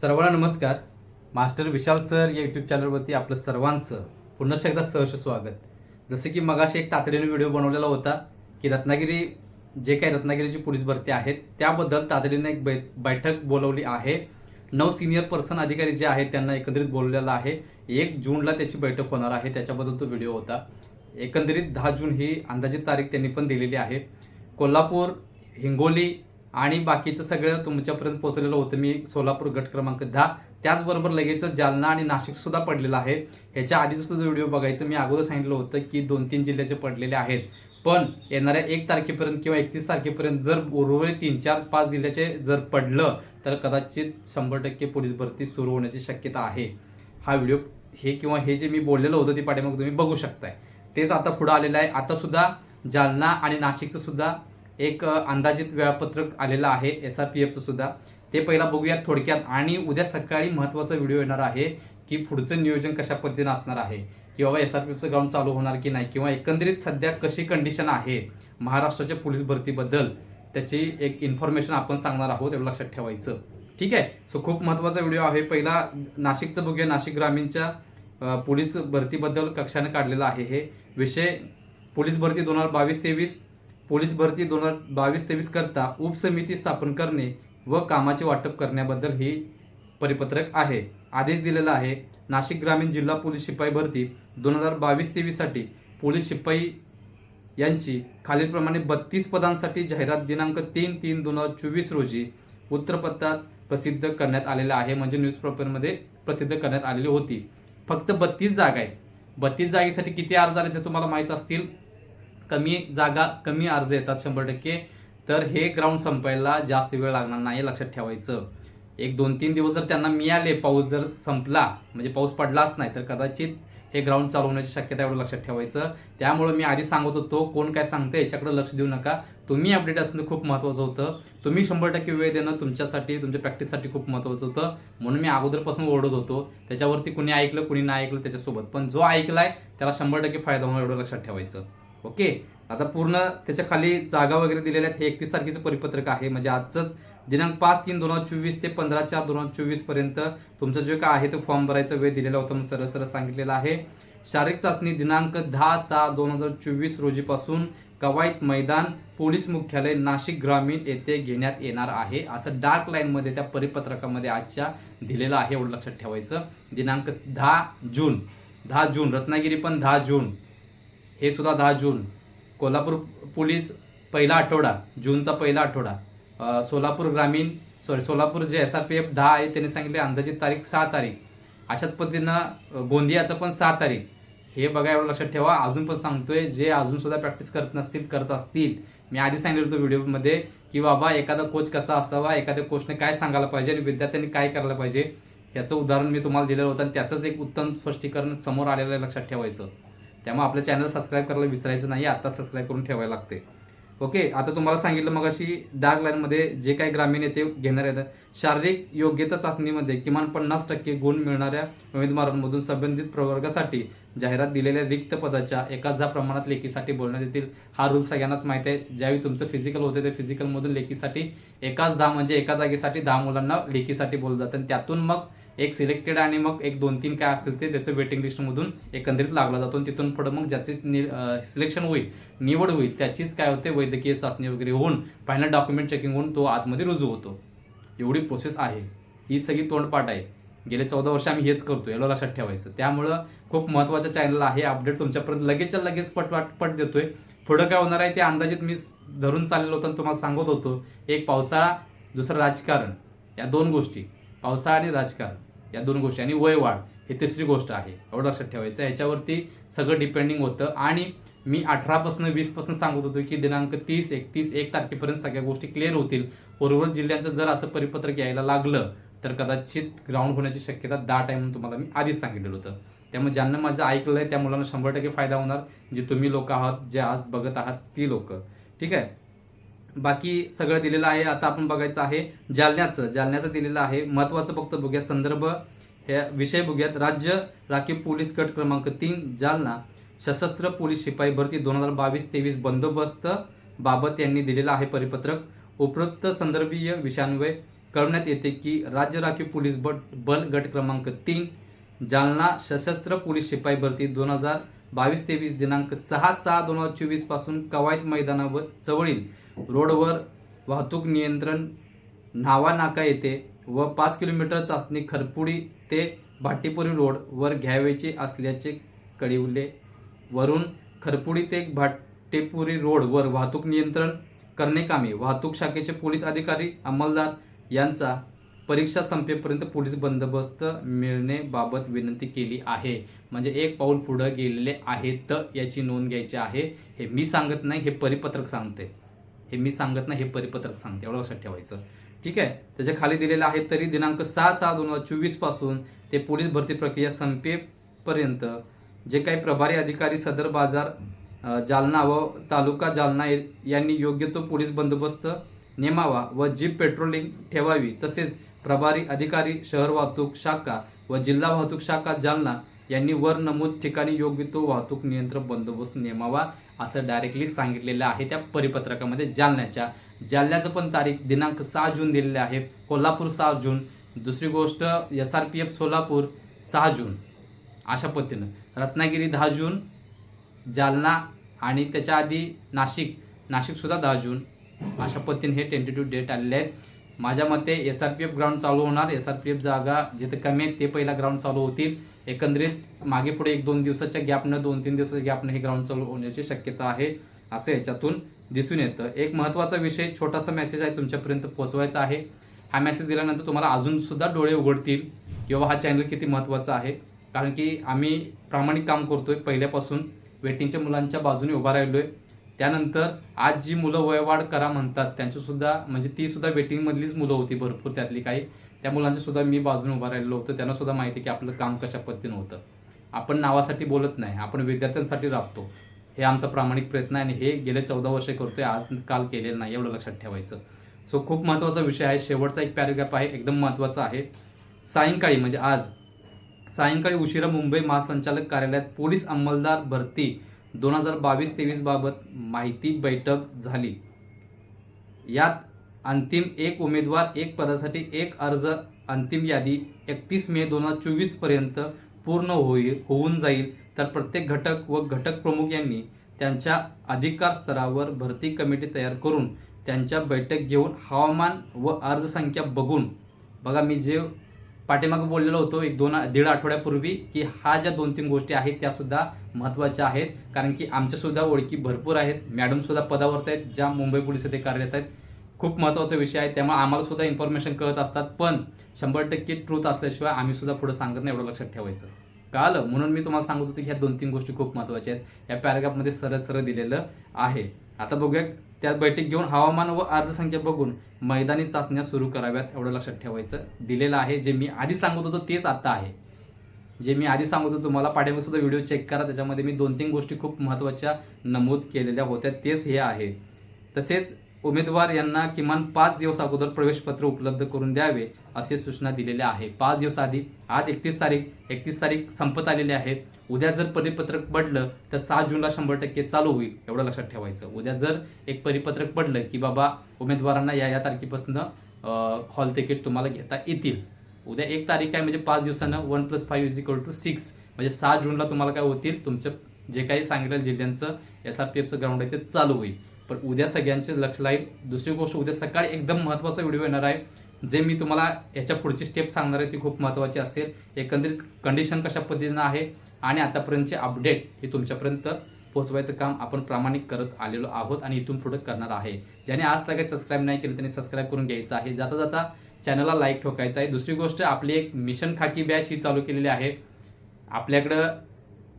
सर्वांना नमस्कार. Master Vishal sir या यूट्यूब चॅनलवरती आपलं सर्वांचं पुन्हा एकदा सहर्ष स्वागत. जसं की मगाशी एक तातडीने व्हिडिओ बनवलेला होता की रत्नागिरी जे काही रत्नागिरीची पोलीस भरती आहेत त्याबद्दल तातडीने एक बै- बैठक बोलवली आहे. नऊ सिनियर पर्सन अधिकारी जे आहेत त्यांना एकत्रित बोलवलेलं आहे. एक जूनला त्याची बैठक होणार आहे त्याच्याबद्दल तो व्हिडिओ होता. एकंदरीत दहा जून ही अंदाजित तारीख त्यांनी पण दिलेली आहे. कोल्हापूर हिंगोली आणि बाकीचं सगळं तुमच्यापर्यंत पोहोचलेलं होतं. मी सोलापूर गट क्रमांक दहा. त्याचबरोबर लगेच जालना आणि नाशिक सुद्धा पडलेलं आहे. ह्याच्या आधीच सुद्धा व्हिडिओ बघायचं. मी अगोदर सांगितलं होतं की दोन तीन जिल्ह्याचे पडलेले आहेत. पण येणाऱ्या एक तारखेपर्यंत किंवा एकतीस तारखेपर्यंत जर उर्वरित तीन चार पाच जिल्ह्याचे जर पडलं तर कदाचित शंभर टक्के पोलीस भरती सुरू होण्याची शक्यता आहे. हा व्हिडिओ हे किंवा हे जे मी बोललेलं होतं ते पाठीमाग तुम्ही बघू शकताय. तेच आता पुढं आलेलं आहे. आता सुद्धा जालना आणि नाशिकचं सुद्धा एक अंदाजित वेळापत्रक आलेलं आहे एस आर पी एफचं सुद्धा. ते पहिला बघूयात थोडक्यात. आणि उद्या सकाळी महत्त्वाचा व्हिडिओ येणार आहे की पुढचं नियोजन कशा पद्धतीने असणार आहे. की बाबा एस आर पी एफचं ग्राउंड चालू होणार की नाही? किंवा एकंदरीत सध्या कशी कंडिशन आहे महाराष्ट्राच्या पोलीस भरतीबद्दल? त्याची एक इन्फॉर्मेशन आपण सांगणार आहोत एवढं लक्षात ठेवायचं. ठीक आहे? सो खूप महत्त्वाचा व्हिडिओ आहे. पहिला नाशिकचं बघूया. नाशिक ग्रामीणच्या पोलीस भरतीबद्दल कक्षाने काढलेला आहे हे. विषय पोलीस भरती दोन हजार बावीस तेवीस पोलीस भरती दोन हजार बावीस तेवीस करता उपसमिती स्थापन करणे व कामाचे वाटप करण्याबद्दल ही परिपत्रक आहे. आदेश दिलेला आहे. नाशिक ग्रामीण जिल्हा पोलीस शिपाई भरती दोन हजार बावीस तेवीससाठी पोलीस शिपाई यांची खालीलप्रमाणे बत्तीस पदांसाठी जाहिरात दिनांक तीन तीन दोन हजार चोवीस रोजी वृत्तपत्रात प्रसिद्ध करण्यात आलेलं आहे. म्हणजे न्यूज पेपरमध्ये प्रसिद्ध करण्यात आलेली होती. फक्त बत्तीस जागा आहे बत्तीस जागेसाठी किती अर्ज आले ते तुम्हाला माहीत असतील? कमी जागा कमी अर्ज येतात शंभर टक्के. तर हे ग्राउंड संपायला जास्त वेळ लागणार नाही हे लक्षात ठेवायचं. एक दोन तीन दिवस जर त्यांना मिळाले पाऊस जर संपला म्हणजे पाऊस पडलाच नाही तर कदाचित हे ग्राउंड चालवण्याची शक्यता एवढं लक्षात ठेवायचं. त्यामुळे मी आधी सांगत होतो कोण काय सांगतं याच्याकडे लक्ष देऊ नका. तुम्ही अपडेट असणं खूप महत्वाचं होतं. तुम्ही शंभर टक्के वेळ देणं तुमच्यासाठी तुमच्या प्रॅक्टिससाठी खूप महत्वाचं होतं. म्हणून मी अगोदरपासून ओरडत होतो. त्याच्यावरती कुणी ऐकलं कुणी नाही ऐकलं त्याच्यासोबत. पण जो ऐकलाय त्याला शंभर टक्के फायदा होणं एवढं लक्षात ठेवायचं. ओके? आता पूर्ण त्याच्याखाली जागा वगैरे दिलेल्या आहेत. हे एकतीस तारखेचं परिपत्रक आहे. म्हणजे आजच दिनांक पाच तीन दोन हजार चोवीस ते पंधरा चार दोन हजार चोवीसपर्यंत तुमचं जे काय आहे तो फॉर्म भरायचा वेळ दिलेला होता मग सरळ सरळ सांगितलेला आहे. शारीरिक चाचणी दिनांक दहा सहा दोन हजार चोवीस रोजीपासून कवायत मैदान पोलीस मुख्यालय नाशिक ग्रामीण येथे घेण्यात येणार आहे. असं डार्क लाईन मध्ये त्या परिपत्रकामध्ये आजच्या दिलेलं आहे एवढं लक्षात ठेवायचं. दिनांक दहा जून. दहा जून. रत्नागिरी पण दहा जून. हे सुद्धा दहा जून. कोल्हापूर पोलीस पहिला आठवडा जूनचा पहिला आठवडा. सोलापूर ग्रामीण सॉरी सोलापूर जे एस आर पी एफ दहा आहे त्यांनी सांगितले अंदाजित तारीख सहा तारीख. अशाच पद्धतीनं गोंदियाचं पण सहा तारीख. हे बघा एवढं लक्षात ठेवा. अजून पण सांगतोय जे अजून सुद्धा प्रॅक्टिस करत नसतील करत असतील. मी आधी सांगितलं होतं व्हिडिओमध्ये की बाबा एखादा कोच कसा असावा एखाद्या कोचने काय सांगायला पाहिजे आणि विद्यार्थ्यांनी काय करायला पाहिजे याचं उदाहरण मी तुम्हाला दिलेलं होतं आणि त्याचंच एक उत्तम स्पष्टीकरण समोर आलेलं आहे लक्षात ठेवायचं. त्यामुळे आपल्या चॅनल सबस्क्राईब करायला विसरायचं नाही आता सबस्क्राईब करून ठेवायला लागते. ओके आता तुम्हाला सांगितलं मग अशी डार्क लाईनमध्ये जे काही ग्रामीण येते घेणार आहेत. शारीरिक योग्यता चाचणीमध्ये किमान पन्नास टक्के गुण मिळणाऱ्या उमेदवारांमधून संबंधित प्रवर्गासाठी जाहिरात दिलेल्या रिक्त पदाच्या एकाच दहा प्रमाणात लेखीसाठी बोलण्यात येतील. हा रूल सगळ्यांनाच माहिती आहे. ज्यावेळी तुमचं फिजिकल होते ते फिजिकलमधून लेखीसाठी एकाच दहा म्हणजे एका जागेसाठी दहा मुलांना लेखीसाठी बोललं जातं. आणि त्यातून मग एक सिलेक्टेड आणि मग एक दोन तीन काय असतील ते त्याचं वेटिंग लिस्टमधून एकंदरीत लागला जातो. आणि तिथून पुढे मग ज्याची सिलेक्शन होईल निवड होईल त्याचीच काय होते? वैद्यकीय चाचणी वगैरे होऊन फायनल डॉक्युमेंट चेकिंग होऊन तो आतमध्ये रुजू होतो. एवढी प्रोसेस आहे. ही सगळी तोंडपाठ आहे. गेले चौदा वर्ष आम्ही हेच करतो याला लक्षात ठेवायचं. त्यामुळं खूप महत्वाचं चॅनल आहे अपडेट तुमच्यापर्यंत लगेचच्या लगेच पट पट देतोय. पुढं काय होणार आहे ते अंदाजित मी धरून चाललेलो होतो आणि तुम्हाला सांगत होतो. एक पावसाळा दुसरं राजकारण. या दोन गोष्टी पावसाळा आणि राजकारण. या दोन गोष्टी. आणि वय वाढ ही तिसरी गोष्ट आहे. एवढं लक्षात ठेवायचं. ह्याच्यावरती सगळं डिपेंडिंग होतं. आणि मी अठरापासून वीसपासून सांगत होतो की दिनांक तीस एकतीस एक तारखेपर्यंत सगळ्या गोष्टी क्लिअर होतील. उर्वरित जिल्ह्यांचं जर असं परिपत्रक यायला लागलं तर कदाचित ग्राउंड होण्याची शक्यता दाट आहे म्हणून तुम्हाला मी आधीच सांगितलेलं होतं. त्यामुळे ज्यांना माझं ऐकलंय त्या मुलांना शंभर टक्के फायदा होणार. जे तुम्ही लोक आहात जे आज बघत आहात ती लोक. ठीक आहे? बाकी सगळं दिलेलं आहे आता आपण बघायचं आहे जालन्याचं. जालन्याचं दिलेलं आहे महत्वाचं फक्त बघूया संदर्भ. हे विषय बघूयात. राज्य राखीव पोलीस गट क्रमांक तीन जालना. सशस्त्र पोलीस शिपाई भरती दोन हजार बावीस तेवीस बंदोबस्त बाबत यांनी दिलेलं आहे परिपत्रक. उपरोक्त संदर्भीय विषयांन्वये कळवण्यात येते की राज्य राखीव पोलीस बट बल गट क्रमांक तीन जालना सशस्त्र पोलीस शिपाई भरती दोन हजार बावीस तेवीस दिनांक सहा सहा दोन हजार चोवीसपासून कवायत मैदानावर जवळील रोडवर वाहतूक नियंत्रण न्हावा नाका येथे व पाच किलोमीटर चाचणी खरपुडी ते भाटीपुरी रोडवर घ्यावयाचे असल्याचे कळविले. वरून खरपुडी ते भाटेपुरी रोडवर वाहतूक नियंत्रण करणे कामे. वाहतूक शाखेचे पोलीस अधिकारी अंमलदार यांचा परीक्षा संपेपर्यंत पोलीस बंदोबस्त मिळणेबाबत विनंती केली आहे. म्हणजे एक पाऊल पुढं गेलेले आहेत याची नोंद घ्यायची आहे. हे मी सांगत नाही हे परिपत्रक सांगते. हे मी सांगत नाही हे परिपत्रक सांगते एवढं लक्षात ठेवायचं. ठीक आहे? त्याच्याखाली दिलेलं आहे तरी दिनांक सहा सहा दोन हजार चोवीसपासून ते पोलीस भरती प्रक्रिया संपेपर्यंत जे काही प्रभारी अधिकारी सदर बाजार जालना व तालुका जालना यांनी योग्य तो पोलीस बंदोबस्त नेमावा व जीप पेट्रोलिंग ठेवावी. तसेच प्रभारी अधिकारी शहर वाहतूक शाखा व जिल्हा वाहतूक शाखा जालना यांनी वर नमूद ठिकाणी योग्य तो वाहतूक नियंत्रण बंदोबस्त नेमावा असं डायरेक्टली सांगितलेलं आहे त्या परिपत्रकामध्ये जालन्याच्या. जालन्याचं पण तारीख दिनांक सहा जून दिलेले आहे कोल्हापूर सहा जून. दुसरी गोष्ट S R P F Solapur सहा जून. अशा पद्धतीनं. रत्नागिरी दहा जून जालना आणि त्याच्या आधी नाशिक. नाशिकसुद्धा दहा जून. अशा पद्धतीने हे टेंटेटिव्ह डेट आलेले आहेत. माझ्या मते S R P F ground चालू होणार. एस आर पी एफ जागा जिथे कमी आहेत ते पहिला ग्राउंड चालू होतील. एकंदरीत मागे पुढे एक दोन दिवसाच्या गॅपनं दोन तीन दिवसाच्या गॅपनं हे ग्राउंड चालू होण्याची शक्यता आहे असं याच्यातून दिसून येतं. एक महत्त्वाचा विषय छोटासा मेसेज आहे तुमच्यापर्यंत पोहोचवायचा आहे. हा मेसेज दिल्यानंतर तुम्हाला अजून सुद्धा डोळे उघडतील किंवा हा चॅनल किती महत्त्वाचा आहे. कारण की आम्ही प्रामाणिक काम करतोय पहिल्यापासून वेटिंगच्या मुलांच्या बाजूने उभा राहिलोय. त्यानंतर आज जी मुलं वयवाढ करा म्हणतात त्यांचीसुद्धा म्हणजे ती सुद्धा मुलं होती भरपूर त्यातली काही. त्या मुलांची सुद्धा मी बाजूने उभा राहिलो होतो. त्यांना सुद्धा माहिती आहे की आपलं काम कशा पद्धतीनं होतं. आपण नावासाठी बोलत नाही आपण विद्यार्थ्यांसाठी राबतो. हे आमचा प्रामाणिक प्रयत्न आहे आणि हे गेले चौदा वर्ष करतोय आज काल केलेलं नाही एवढं लक्षात ठेवायचं. सो खूप महत्त्वाचा विषय आहे. शेवटचा एक पॅरेग्राफ आहे एकदम महत्त्वाचा आहे. सायंकाळी म्हणजे आज. सायंकाळी उशिरा मुंबई महासंचालक कार्यालयात पोलीस अंमलदार भरती. दोन हजार बावीस तेवीस बाबत माहिती बैठक झाली. यात अंतिम एक उमेदवार एक पदासाठी एक अर्ज अंतिम यादी एकतीस मे दोन हजार चोवीसपर्यंत पूर्ण होईल होऊन जाईल. तर प्रत्येक घटक व घटक प्रमुख यांनी त्यांच्या अधिकार स्तरावर भरती कमिटी तयार करून त्यांच्या बैठक घेऊन हवामान व अर्ज संख्या बघून बघा मी जे पाठीमागे बोललेलो होतो एक दोन दीड आठवड्यापूर्वी की हा ज्या दोन तीन गोष्टी आहेत त्यासुद्धा महत्त्वाच्या आहेत. कारण की आमच्यासुद्धा ओळखी भरपूर आहेत. मॅडमसुद्धा पदावरत आहेत ज्या मुंबई पोलीस येथे कार्यरत आहेत. खूप महत्त्वाचा विषय आहे त्यामुळे आम्हाला सुद्धा इन्फॉर्मेशन कळत असतात. पण शंभर टक्के ट्रूथ असल्याशिवाय आम्ही सुद्धा पुढे सांगत नाही एवढं लक्षात ठेवायचं. काल म्हणून मी तुम्हाला सांगत होतो की ह्या दोन तीन गोष्टी खूप महत्त्वाच्या आहेत. या पॅराग्राफमध्ये सरळ सरळ दिलेलं आहे. आता बघूया त्यात बैठक घेऊन हवामान व अर्जसंख्या बघून मैदानी चाचण्या सुरू कराव्यात एवढं लक्षात ठेवायचं. दिलेलं आहे. जे मी आधी सांगत होतो तेच आता आहे. जे मी आधी सांगत होतो तुम्हाला पाठीमागे सुद्धा व्हिडिओ चेक करा. त्याच्यामध्ये मी दोन तीन गोष्टी खूप महत्त्वाच्या नमूद केलेल्या होत्या. तेच हे आहे. तसेच उमेदवार यांना किमान पाच दिवस अगोदर प्रवेशपत्र उपलब्ध करून द्यावे असे सूचना दिलेल्या आहे पाच दिवस आधी आज एकतीस तारीख एकतीस तारीख संपत आलेली आहे. उद्या जर परिपत्रक पडलं तर सात जूनला शंभर टक्के चालू होईल एवढं लक्षात ठेवायचं. उद्या जर एक परिपत्रक पडलं की बाबा उमेदवारांना या या तारखेपासून हॉल तिकीट तुम्हाला घेता येतील. उद्या एक तारीख आहे म्हणजे पाच दिवसानं one plus five is equal to six म्हणजे सात जूनला तुम्हाला काय होतील तुमचं जे काही सांगितलं जिल्ह्यांचं एस आर पी एफचं ग्राउंड आहे ते चालू होईल. पण उद्या सगळ्यांचे लक्ष लाईल दुसरी गोष्ट उद्या सकाळी एकदम महत्त्वाचा व्हिडिओ येणार आहे जे मी तुम्हाला याच्या पुढची स्टेप सांगणार आहे ती खूप महत्त्वाची असेल. एकंदरीत कंडिशन कशा पद्धतीनं आहे आणि आतापर्यंतचे अपडेट हे तुमच्यापर्यंत पोहोचवायचं काम आपण प्रामाणिक करत आलेलो आहोत आणि इथून पुढे करणार आहे. ज्याने आज काही सबस्क्राईब नाही केलं त्यांनी सबस्क्राईब करून घ्यायचं आहे. जाता जाता चॅनलला लाईक ठोकायचं आहे. दुसरी गोष्ट आपली एक मिशन खाकी बॅच ही चालू केलेली आहे. आपल्याकडं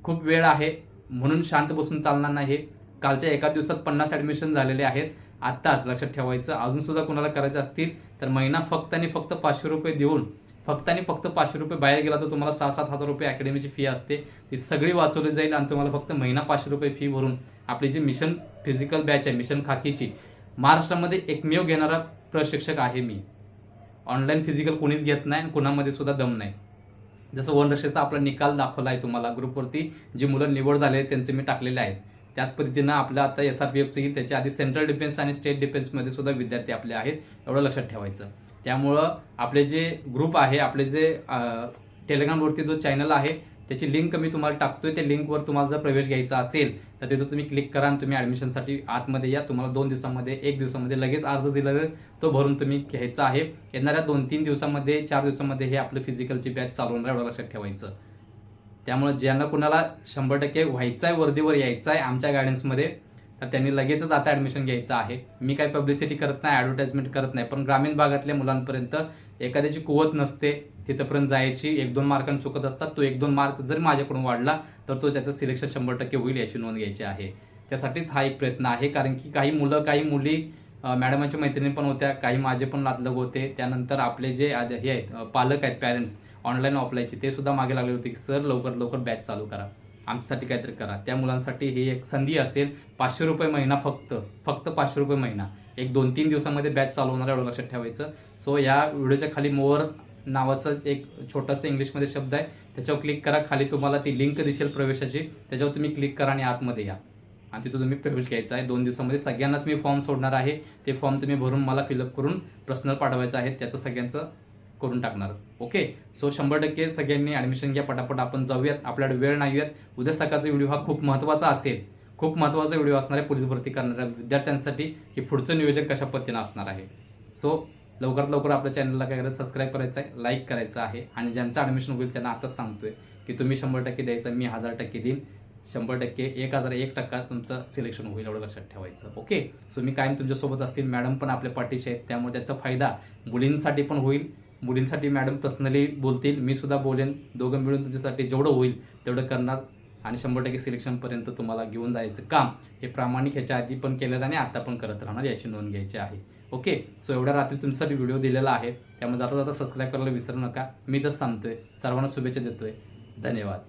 खूप वेळ आहे म्हणून शांत बसून चालणार नाही. कालच्या एका दिवसात पन्नास ऍडमिशन झालेले आहेत. आत्ताच लक्षात ठेवायचं. अजून सुद्धा कुणाला करायचं असतील तर महिना फक्त आणि फक्त पाचशे रुपये देऊन फक्त आणि फक्त पाचशे रुपये बाहेर गेला तर तुम्हाला सहा सात हजार रुपये अकॅडमीची फी असते. ती सगळी वाचवली जाईल आणि तुम्हाला फक्त महिना पाचशे रुपये फी भरून आपली जी मिशन फिजिकल बॅच आहे मिशन खाकीची महाराष्ट्रामध्ये एकमेव घेणारा प्रशिक्षक आहे मी. ऑनलाईन फिजिकल कोणीच घेत नाही आणि कुणामध्ये सुद्धा दम नाही. जसं वन रक्षेचा आपला निकाल दाखवला आहे तुम्हाला ग्रुपवरती जी मुलं निवड झाले आहेत त्यांचे मी टाकलेले आहेत. त्याच पद्धतीनं आपलं आता एस आर पी एफचं येईल त्याच्या आधी सेंट्रल डिफेन्स आणि स्टेट डिफेन्समध्ये सुद्धा विद्यार्थी आपले आहेत एवढं लक्षात ठेवायचं. त्यामुळं आपले जे ग्रुप आहे आपले जे टेलिग्रामवरती जो चॅनल आहे त्याची लिंक मी तुम्हाला टाकतोय. त्या लिंकवर तुम्हाला जर प्रवेश घ्यायचा असेल तर तिथं तुम्ही क्लिक करा आणि तुम्ही ॲडमिशनसाठी आतमध्ये या. तुम्हाला दोन दिवसामध्ये एक दिवसामध्ये लगेच अर्ज दिला जाईल. तो भरून तुम्ही घ्यायचा आहे. येणाऱ्या दोन तीन दिवसामध्ये चार दिवसामध्ये हे आपलं फिजिकलची बॅच चालू होणार एवढं लक्षात ठेवायचं. त्यामुळे ज्यांना कुणाला शंभर टक्के व्हायचं आहे वर्दीवर यायचं आहे आमच्या गायडन्समध्ये तर त्यांनी लगेचच आता ॲडमिशन घ्यायचं आहे. मी काही पब्लिसिटी करत नाही ॲडव्हर्टाइजमेंट करत नाही पण ग्रामीण भागातल्या मुलांपर्यंत एखाद्याची कुवत नसते तिथंपर्यंत जायची एक दोन मार्कांनी चुकत असतात तो एक दोन मार्क जर माझ्याकडून वाढला तर तो त्याचं सिलेक्शन शंभर टक्के होईल याची नोंद घ्यायची आहे. त्यासाठीच हा एक प्रयत्न आहे कारण की काही मुलं काही मुली मॅडमांच्या मैत्रिणी पण होत्या काही माझे पण लादलग होते. त्यानंतर आपले जे हे आहेत पालक आहेत पॅरेंट्स ऑनलाईन ऑफलाईनचे ते सुद्धा मागे लागले होते की सर लवकर लवकर बॅच चालू करा. आमच्यासाठी काहीतरी करा. त्या मुलांसाठी ही एक संधी असेल पाचशे रुपये महिना फक्त फक्त पाचशे रुपये महिना. एक दोन तीन दिवसामध्ये बॅच चालू होणार आहे, एवढं लक्षात ठेवायचं. सो या व्हिडिओच्या खाली मोर नावाचं एक छोटंसं इंग्लिशमध्ये शब्द आहे. त्याच्यावर क्लिक करा. खाली तुम्हाला ती लिंक दिसेल प्रवेशाची. त्याच्यावर तुम्ही क्लिक करा आणि आतमध्ये या. आणि तिथून तुम्ही प्रवेश घ्यायचा आहे. दोन दिवसामध्ये सगळ्यांनाच मी फॉर्म सोडणार आहे. ते फॉर्म तुम्ही भरून मला फिलअप करून पर्सनल पाठवायचं आहे. त्याचं सगळ्यांचं करून टाकणार. ओके सो शंभर टक्के सगळ्यांनी ॲडमिशन घ्या पटापट आपण जाऊयात. आपल्याकडे वेळ नाही आहेत उद्या सकाळचा व्हिडिओ हा खूप महत्त्वाचा असेल. खूप महत्त्वाचा व्हिडिओ असणार आहे पोलीस भरती करणाऱ्या विद्यार्थ्यांसाठी की पुढचं नियोजन कशा पद्धतीनं असणार आहे. सो लवकरात लवकर आपल्या चॅनलला काय करायचं सबस्क्राईब करायचं आहे लाईक करायचं आहे. आणि ज्यांचं ॲडमिशन होईल त्यांना आताच सांगतोय की तुम्ही शंभर टक्के द्यायचं मी हजार टक्के देईन. शंभर टक्के एक हजार एक टक्का तुमचं सिलेक्शन होईल एवढं लक्षात ठेवायचं. ओके सो मी कायम तुमच्यासोबत असतील. मॅडम पण आपल्या पाठीशी आहेत त्यामुळे त्याचा फायदा मुलींसाठी पण होईल. मुलींसाठी मॅडम पर्सनली बोलतील मी सुद्धा बोलेन. दोघं मिळून तुमच्यासाठी जेवढं होईल तेवढं करणार. आणि शंभर टक्के सिलेक्शनपर्यंत तुम्हाला घेऊन जायचं काम हे प्रामाणिक ह्याच्या आधी पण केलं आणि आता पण करत राहणार याची नोंद घ्यायची आहे. ओके? सो एवढ्या रात्री तुमच्यासाठी व्हिडिओ दिलेला आहे. त्यामुळे जाता जाता सबस्क्राईब करायला विसरू नका. मी तर सांगतोय. सर्वांना शुभेच्छा देतोय. धन्यवाद.